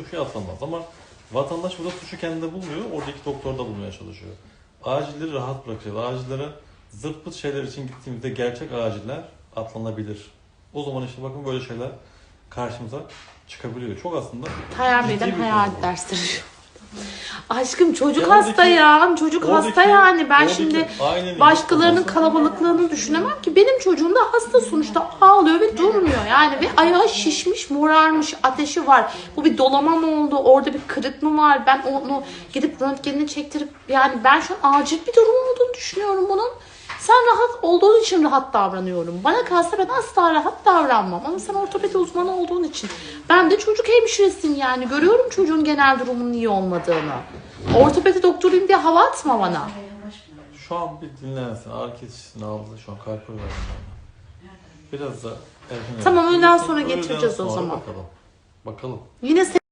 birçok şey atlanmaz ama vatandaş burada suçu kendinde bulmuyor, oradaki doktor da bulmaya çalışıyor. Acilleri rahat bırakacağız. Acillere zırt şeyler için gittiğimizde gerçek aciller atlanabilir. O zaman işte bakın böyle şeyler karşımıza çıkabiliyor. Çok aslında Tayyar Bey'den hayal dersleri. Aşkım çocuk Ya oradaki- hasta ya. Çocuk hasta Oradaki- yani. Ben oradaki şimdi başkalarının kalabalıklığını düşünemem ki. Benim çocuğum da hasta sonuçta ağlıyor ve durmuyor. Yani ve ayağı şişmiş, morarmış, ateşi var. Bu bir dolama mı oldu? Orada bir kırık mı var? Ben onu gidip röntgenini çektirip yani ben şu an acil bir durum olduğunu düşünüyorum bunun. Sen rahat olduğun için rahat davranıyorum. Bana kalsa ben asla rahat davranmam. Ama sen ortopedi uzmanı olduğun için. Ben de çocuk hemşiresiyim yani. Görüyorum çocuğun genel durumunun iyi olmadığını. Ortopedi doktoruyum diye hava atma bana. Şu an bir dinlensin. Ağrı kesicini aldı. Şu an kalp verdim bana. Biraz da erken Tamam, öğleden sonra getireceğiz o zaman. Bakalım. Bakalım. Yine